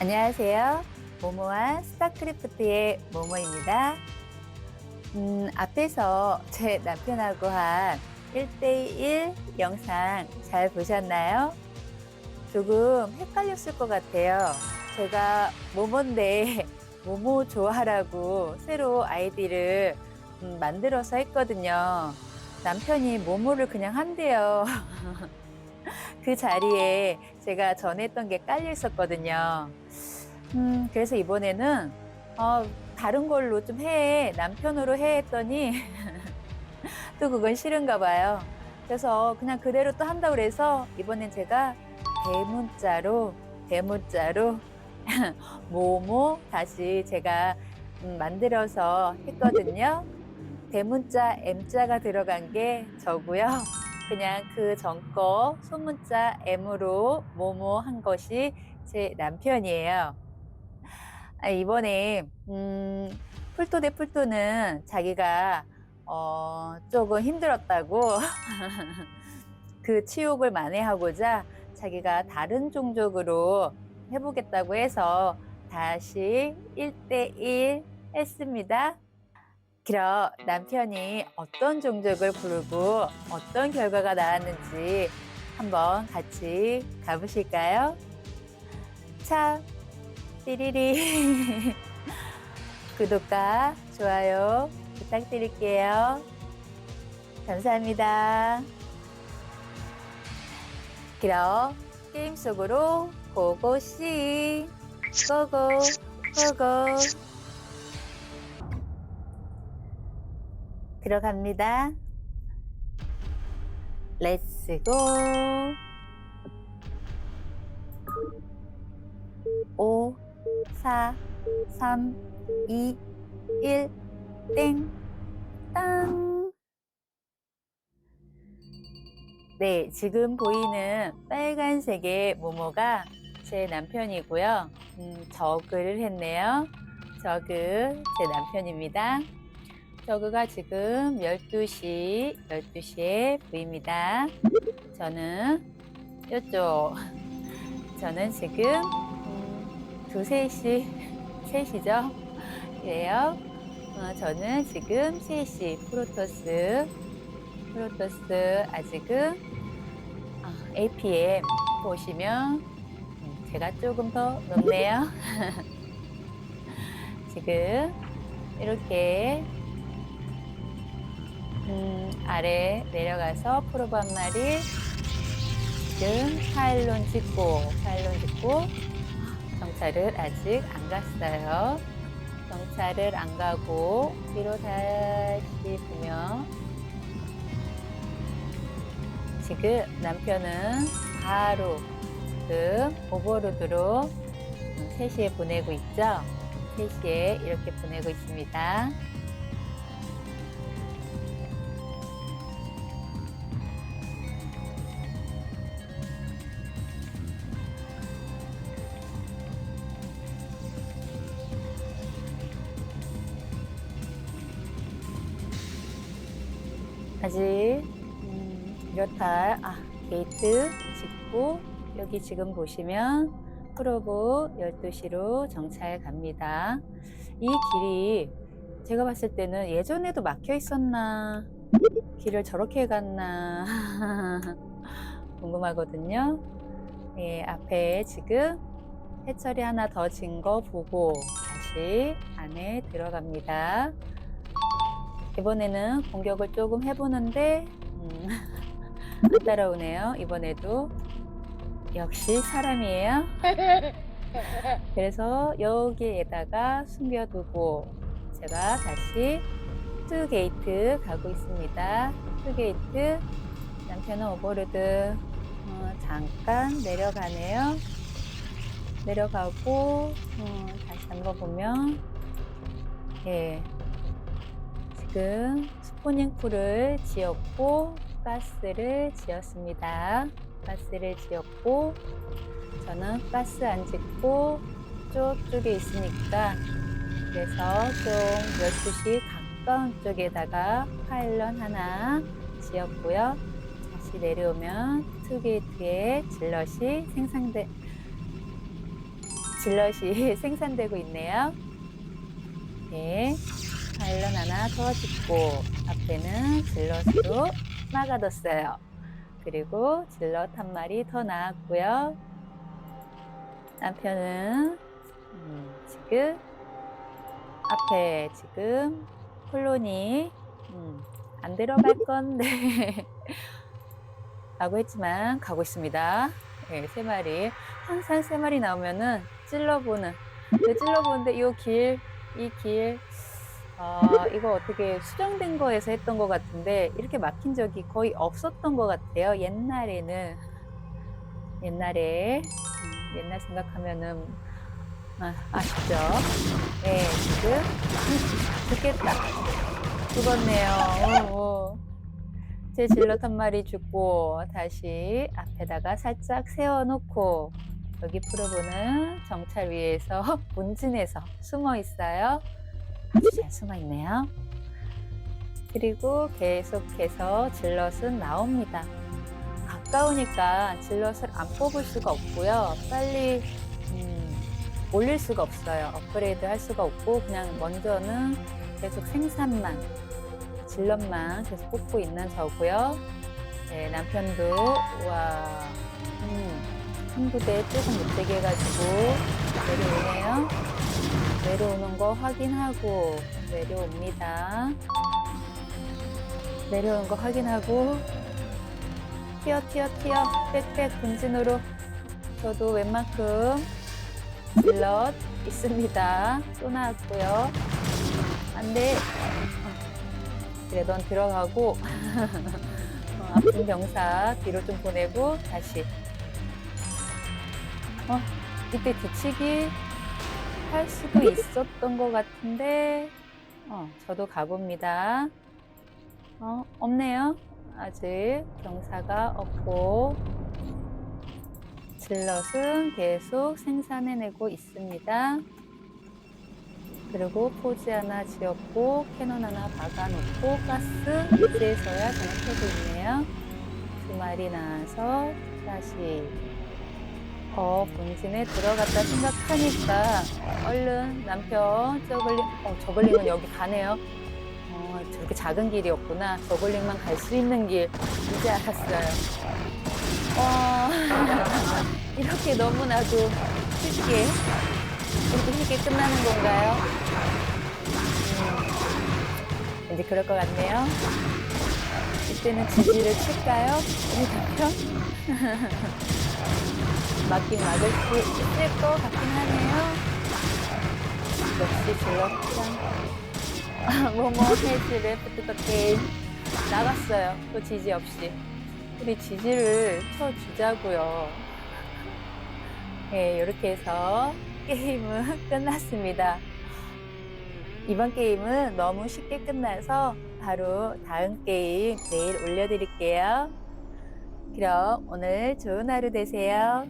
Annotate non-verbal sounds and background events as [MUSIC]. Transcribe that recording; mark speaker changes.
Speaker 1: 안녕하세요. 모모한 스타크래프트의 모모입니다. 음, 앞에서 제 남편하고 한 1대1 영상 잘 보셨나요? 조금 헷갈렸을 것 같아요. 제가 모모인데 [LAUGHS] 모모 좋아하라고 새로 아이디를 음, 만들어서 했거든요. 남편이 모모를 그냥 한대요. [LAUGHS] 그 자리에 제가 전했던 게 깔려 있었거든요. 음, 그래서 이번에는, 어, 다른 걸로 좀 해. 남편으로 해. 했더니, [LAUGHS] 또 그건 싫은가 봐요. 그래서 그냥 그대로 또 한다고 그래서 이번엔 제가 대문자로, 대문자로, [LAUGHS] 모모 다시 제가 음, 만들어서 했거든요. 대문자 M자가 들어간 게 저고요. 그냥 그 전거 소문자 M으로 모모 한 것이 제 남편이에요. 아, 이번에 음, 풀토 대 풀토는 자기가 어, 조금 힘들었다고 [LAUGHS] 그 치욕을 만회하고자 자기가 다른 종족으로 해보겠다고 해서 다시 1대1 했습니다. 그럼 남편이 어떤 종족을 부르고 어떤 결과가 나왔는지 한번 같이 가보실까요? 참, 띠리리. [LAUGHS] 구독과 좋아요 부탁드릴게요. 감사합니다. 그럼 게임 속으로 고고씨. 고고, 고고. 들어갑니다. 렛츠고. 5, 4, 3, 2, 1, 땡, 땅. 네, 지금 보이는 빨간색의 모모가 제 남편이고요. 음, 저그를 했네요. 저그, 제 남편입니다. 저그가 지금 12시, 12시에 보입니다. 저는 이쪽. 저는 지금 음, 두세 시, 3시죠? 이래요. 어, 저는 지금 3시 프로토스, 프로토스 아직은 어, APM 보시면 음, 제가 조금 더 높네요. [LAUGHS] 지금 이렇게 음, 아래 내려가서 프로브 한 마리 지금 파일론 찍고 파일론 찍고 정찰을 아직 안 갔어요. 정찰을 안 가고 뒤로 다시 보면 지금 남편은 바로 지금 오버로드로 음, 3시에 보내고 있죠. 3시에 이렇게 보내고 있습니다. 아직 음, 이렇다. 아, 게이트 짓고 여기 지금 보시면 프로브 12시로 정찰 갑니다. 이 길이 제가 봤을 때는 예전에도 막혀 있었나 길을 저렇게 갔나 [LAUGHS] 궁금하거든요. 예, 앞에 지금 해철이 하나 더 진 거 보고 다시 안에 들어갑니다. 이번에는 공격을 조금 해보는데 음, [LAUGHS] 안 따라오네요. 이번에도 역시 사람이에요. [LAUGHS] 그래서 여기에다가 숨겨두고 제가 다시 투 게이트 가고 있습니다. 투 게이트 남편은 오버로드 어, 잠깐 내려가네요. 내려가고 어, 다시 한번 보면 예 지금 스포닝 풀을 지었고 가스를 지었습니다. 가스를 지었고 저는 가스 안 짓고 쪽쪽에 있으니까 그래서 좀 12시 가까운 쪽에다가 파일런 하나 지었고요. 다시 내려오면 투게이트에 질럿이 생성돼 질럿이 [LAUGHS] 생산되고 있네요. 네, 파일럿 하나 더 짓고 앞에는 질럿으로 막아뒀어요. 그리고 질럿 한 마리 더 나왔고요. 남편은 음, 지금 앞에 지금 콜로니 음, 안 들어갈 건데 [LAUGHS] 라고 했지만 가고 있습니다. 네, 세 마리 항상 세 마리 나오면은 찔러보는 그 찔러보는데 이 길, 이 길, 아, [LAUGHS] 이거 어떻게 수정된 거에서 했던 것 같은데 이렇게 막힌 적이 거의 없었던 것 같아요. 옛날에는 옛날에 음, 옛날 생각하면은 아, 아시죠? 네, 지금 음, [LAUGHS] 죽겠다. 죽었네요. 오, 오. 제 질럿 한 마리 죽고 다시 앞에다가 살짝 세워놓고 여기 풀어보는 정찰 위에서 [LAUGHS] 본진에서 숨어 있어요. 아주 잘 숨어 있네요. 그리고 계속해서 질럿은 나옵니다. 가까우니까 질럿을 안 뽑을 수가 없고요. 빨리 음, 올릴 수가 없어요. 업그레이드 할 수가 없고 그냥 먼저는 계속 생산만 질럿만 계속 뽑고 있는 저고요. 네, 남편도 와, 음, 한 부대 조금 못되게 해가지고 내려오네요. 내려오는 거 확인하고 내려옵니다. 내려오는 거 확인하고 튀어 튀어 튀어 빽빽 본진으로 저도 웬만큼 질럿 있습니다. 또 나왔고요. 안 돼. 그래 넌 들어가고 [LAUGHS] 어, 아픈 병사 뒤로 좀 보내고 다시 어 이때 뒤치기 할 수도 있었던 것 같은데 어 저도 가봅니다 어 없네요 아직 병사가 없고 질럿은 계속 생산해내고 있습니다. 그리고 포즈 하나 지었고 캐논 하나 박아놓고 가스 이제서야 정확하고 있네요. 두 마리 나와서 다시 어 본진에 들어갔다 생각하니까 얼른 남편 저글링 어 저글링은 여기 가네요. 어 저렇게 작은 길이었구나. 저글링만 갈 수 있는 길 이제 알았어요. 어 [LAUGHS] 이렇게 너무나도 쉽게 이렇게 쉽게 끝나는 건가요? 음, 왠지 그럴 것 같네요. 이때는 지지를 칠까요? 우리 남편? [LAUGHS] 맞긴 맞을 수 있을 것 같긴 하네요. 역시 질렀죠. 뭐뭐 해지 레프트 더 게임 나갔어요. 또 지지 없이. 우리 지지를 쳐주자고요. [LAUGHS] 네, 이렇게 해서 게임은 [LAUGHS] 끝났습니다. 이번 게임은 너무 쉽게 끝나서 바로 다음 게임 내일 올려드릴게요. 그럼 오늘 좋은 하루 되세요.